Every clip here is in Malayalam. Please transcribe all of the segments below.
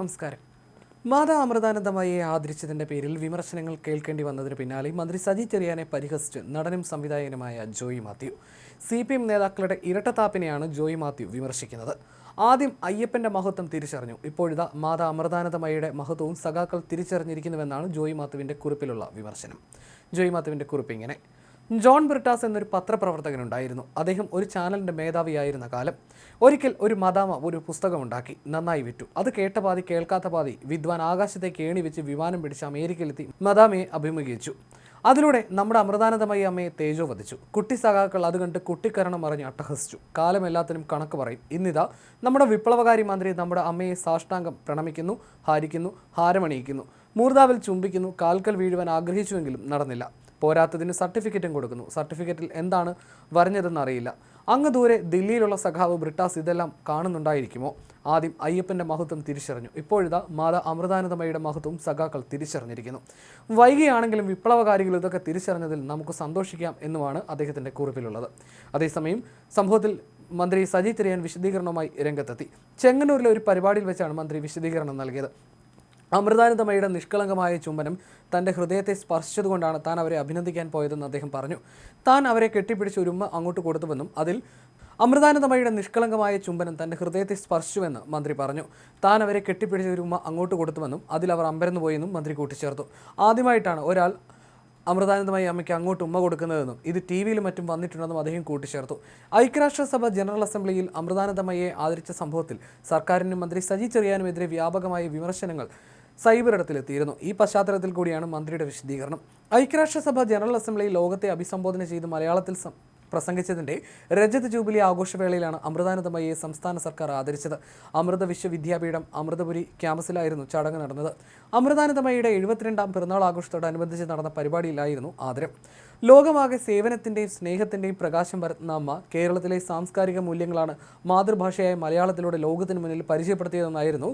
നമസ്കാരം. മാതാ അമൃതാനന്ദമയെ ആദരിച്ചതിന്റെ പേരിൽ വിമർശനങ്ങൾ കേൾക്കേണ്ടി വന്നതിന് പിന്നാലെ മന്ത്രി സജി ചെറിയാനെ പരിഹസിച്ച് നടനും സംവിധായകനുമായ Joy Mathew. C P M നേതാക്കളുടെ ഇരട്ടത്താപ്പിനെയാണ് ജോയി മാത്യു വിമർശിക്കുന്നത്. ആദ്യം അയ്യപ്പന്റെ മഹത്വം തിരിച്ചറിഞ്ഞു. ഇപ്പോഴിതാ മാതാ അമൃതാനന്ദമയുടെ മഹത്വവും സഖാക്കൾ തിരിച്ചറിഞ്ഞിരിക്കുന്നുവെന്നാണ് ജോയി മാത്യുവിന്റെ കുറിപ്പിലുള്ള വിമർശനം. ജോയി മാത്യുവിന്റെ കുറിപ്പ് ഇങ്ങനെ. ജോൺ ബ്രിട്ടാസ് എന്നൊരു പത്രപ്രവർത്തകനുണ്ടായിരുന്നു. അദ്ദേഹം ഒരു ചാനലിന്റെ മേധാവിയായിരുന്ന കാലം ഒരിക്കൽ ഒരു മദാമ ഒരു പുസ്തകമുണ്ടാക്കി നന്നായി വിറ്റു. അത് കേട്ട പാതി കേൾക്കാത്ത പാതി വിദ്വാൻ ആകാശത്തേക്ക് ഏണി വെച്ച് വിമാനം പിടിച്ച് അമേരിക്കയിലെത്തി മദാമയെ അഭിമുഖീകരിച്ചു. അതിലൂടെ നമ്മുടെ അമൃതാനന്ദമയി അമ്മയെ തേജോ വധിച്ചു. കുട്ടി സഖാക്കൾ അത് കണ്ട് കുട്ടിക്കരണം അറിഞ്ഞ് അട്ടഹസിച്ചു. കാലം എല്ലാത്തിനും കണക്ക് പറയും. ഇന്നിതാ നമ്മുടെ വിപ്ലവകാരി മന്ത്രി നമ്മുടെ അമ്മയെ സാഷ്ടാംഗം പ്രണമിക്കുന്നു ഹാരിക്കുന്നു ഹാരമണിയിക്കുന്നു. മൂർദാവിൽ ചുംബിക്കുന്നു കാൽക്കൽ വീഴുവാൻ ആഗ്രഹിച്ചുവെങ്കിലും നടന്നില്ല. പോരാത്തതിന് സർട്ടിഫിക്കറ്റും കൊടുക്കുന്നു. സർട്ടിഫിക്കറ്റിൽ എന്താണ് വരഞ്ഞതെന്ന് അറിയില്ല അങ്ങ് ദൂരെ ദില്ലിയിലുള്ള സഖാവ് ബ്രിട്ടാസ് ഇതെല്ലാം കാണുന്നുണ്ടായിരിക്കുമോ? ആദ്യം അയ്യപ്പന്റെ മഹത്വം തിരിച്ചറിഞ്ഞു. ഇപ്പോഴിതാ മാതാ അമൃതാനന്ദമയുടെ മഹത്വം സഖാക്കൾ തിരിച്ചറിഞ്ഞിരിക്കുന്നു. വൈകിയാണെങ്കിലും വിപ്ലവകാരികൾ ഇതൊക്കെ തിരിച്ചറിഞ്ഞതിൽ നമുക്ക് സന്തോഷിക്കാം എന്നുമാണ് അദ്ദേഹത്തിന്റെ കുറിപ്പിലുള്ളത്. അതേസമയം സംഭവത്തിൽ മന്ത്രി സജി ചെറിയാൻ വിശദീകരണവുമായി രംഗത്തെത്തി. ചെങ്ങന്നൂരിലെ ഒരു പരിപാടിയിൽ വെച്ചാണ് മന്ത്രി വിശദീകരണം നൽകിയത്. അമൃതാനന്ദമയുടെ നിഷ്കളങ്കമായ ചുംബനം തന്റെ ഹൃദയത്തെ സ്പർശിച്ചതുകൊണ്ടാണ് താൻ അവരെ അഭിനന്ദിക്കാൻ പോയതെന്ന് അദ്ദേഹം പറഞ്ഞു. താൻ അവരെ കെട്ടിപ്പിടിച്ച് ഒരുമ അങ്ങോട്ട് കൊടുത്തുവെന്നും അതിൽ അമൃതാനന്ദമയുടെ നിഷ്കളങ്കമായ ചുംബനം തന്റെ ഹൃദയത്തെ സ്പർശിച്ചുവെന്ന് മന്ത്രി പറഞ്ഞു. താൻ അവരെ കെട്ടിപ്പിടിച്ച ഒരു ഉമ്മ അങ്ങോട്ട് കൊടുത്തുവെന്നും അതിൽ അവർ അമ്പരന്നു പോയെന്നും മന്ത്രി കൂട്ടിച്ചേർത്തു. ആദ്യമായിട്ടാണ് ഒരാൾ അമൃതാനന്ദമായി അമ്മയ്ക്ക് അങ്ങോട്ട് ഉമ്മ കൊടുക്കുന്നതെന്നും ഇത് ടി വിയിലും മറ്റും വന്നിട്ടുണ്ടെന്നും അദ്ദേഹം കൂട്ടിച്ചേർത്തു. ഐക്യരാഷ്ട്രസഭ ജനറൽ അസംബ്ലിയിൽ അമൃതാനന്ദമയെ ആദരിച്ച സംഭവത്തിൽ സർക്കാരിനും മന്ത്രി സജി ചെറിയാനുമെതിരെ വ്യാപകമായ വിമർശനങ്ങൾ സൈബറിടത്തിലെത്തിയിരുന്നു ഈ പശ്ചാത്തലത്തിൽ കൂടിയാണ് മന്ത്രിയുടെ വിശദീകരണം. ഐക്യരാഷ്ട്രസഭ ജനറൽ അസംബ്ലി ലോകത്തെ അഭിസംബോധന ചെയ്ത് മലയാളത്തിൽ പ്രസംഗിച്ചതിന്റെ രജത ജൂബിലി ആഘോഷവേളയിലാണ് അമൃതാനന്ദമയെ സംസ്ഥാന സർക്കാർ ആദരിച്ചത്. അമൃത വിശ്വവിദ്യാപീഠം അമൃതപുരി ക്യാമ്പസിലായിരുന്നു ചടങ്ങ് നടന്നത്. അമൃതാനന്ദമയുടെ എഴുപത്തിരണ്ടാം പിറന്നാൾ ആഘോഷത്തോടനുബന്ധിച്ച് നടന്ന പരിപാടിയിലായിരുന്നു ആദരം. ലോകമാകെ സേവനത്തിന്റെയും സ്നേഹത്തിന്റെയും പ്രകാശം പരത്തുന്ന അമ്മ കേരളത്തിലെ സാംസ്കാരിക മൂല്യങ്ങളാണ് മാതൃഭാഷയായ മലയാളത്തിലൂടെ ലോകത്തിന് മുന്നിൽ പരിചയപ്പെടുത്തിയതെന്നായിരുന്നു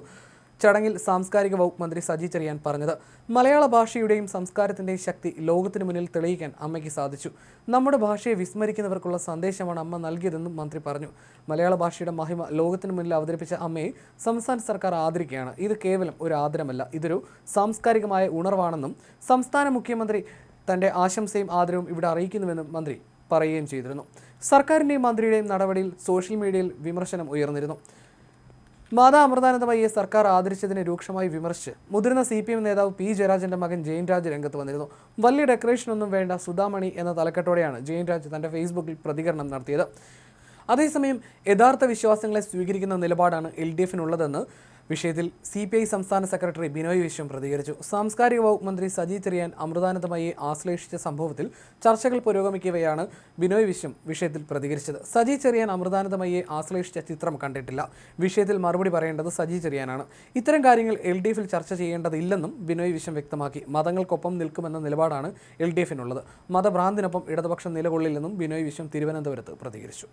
ചടങ്ങിൽ സാംസ്കാരിക വകുപ്പ് മന്ത്രി സജി ചെറിയാൻ പറഞ്ഞത്. മലയാള ഭാഷയുടെയും സംസ്കാരത്തിന്റെയും ശക്തി ലോകത്തിന് മുന്നിൽ തെളിയിക്കാൻ അമ്മയ്ക്ക് സാധിച്ചു. നമ്മുടെ ഭാഷയെ വിസ്മരിക്കുന്നവർക്കുള്ള സന്ദേശമാണ് അമ്മ നൽകിയതെന്നും മന്ത്രി പറഞ്ഞു. മലയാള ഭാഷയുടെ മഹിമ ലോകത്തിന് മുന്നിൽ അവതരിപ്പിച്ച അമ്മയെ സംസ്ഥാന സർക്കാർ ആദരിക്കുകയാണ്. ഇത് കേവലം ഒരു ആദരമല്ല ഇതൊരു സാംസ്കാരികമായ ഉണർവാണെന്നും സംസ്ഥാന മുഖ്യമന്ത്രി തന്റെ ആശംസയും ആദരവും ഇവിടെ അറിയിക്കുന്നുവെന്നും മന്ത്രി പറയുകയും ചെയ്തിരുന്നു. സർക്കാരിന്റെയും മന്ത്രിയുടെയും നടപടിയിൽ സോഷ്യൽ മീഡിയയിൽ വിമർശനം ഉയർന്നിരുന്നു. മാതാ അമൃതാനന്ദമയ്യെ സർക്കാർ ആദരിച്ചതിനെ രൂക്ഷമായി വിമർശിച്ച്. മുതിർന്ന സി പി എം നേതാവ് പി ജയരാജന്റെ മകൻ ജയൻരാജ് രംഗത്ത് വന്നിരുന്നു. വലിയ ഡെക്കറേഷനൊന്നും വേണ്ട സുധാമണി എന്ന തലക്കെട്ടോടെയാണ് ജയൻരാജ് തന്റെ ഫേസ്ബുക്കിൽ പ്രതികരണം നടത്തിയത്. അതേസമയം യഥാർത്ഥ വിശ്വാസങ്ങളെ സ്വീകരിക്കുന്ന നിലപാടാണ് എൽ ഡി എഫിനുള്ളതെന്ന് വിഷയത്തിൽ സി പി ഐ സംസ്ഥാന സെക്രട്ടറി ബിനോയ് വിശ്വം പ്രതികരിച്ചു. സാംസ്കാരിക വകുപ്പ് മന്ത്രി സജി ചെറിയാൻ അമൃതാനന്ദമയെ ആശ്ലേഷിച്ച സംഭവത്തിൽ ചർച്ചകൾ പുരോഗമിക്കവെയാണ് ബിനോയ് വിശ്വം വിഷയത്തിൽ പ്രതികരിച്ചത്. സജി ചെറിയാൻ അമൃതാനന്ദമയെ ആശ്ലേഷിച്ച ചിത്രം കണ്ടിട്ടില്ല. വിഷയത്തിൽ മറുപടി പറയേണ്ടത് സജി ചെറിയാനാണ്. ഇത്തരം കാര്യങ്ങൾ എൽ ഡി എഫിൽ ചർച്ച ചെയ്യേണ്ടതില്ലെന്നും ബിനോയ് വിശ്വം വ്യക്തമാക്കി. മതങ്ങൾക്കൊപ്പം നിൽക്കുമെന്ന നിലപാടാണ് എൽ ഡി എഫിനുള്ളത്. മതഭ്രാന്തിനൊപ്പം ഇടതുപക്ഷം നിലകൊള്ളില്ലെന്നും ബിനോയ് വിശ്വം തിരുവനന്തപുരത്ത് പ്രതികരിച്ചു.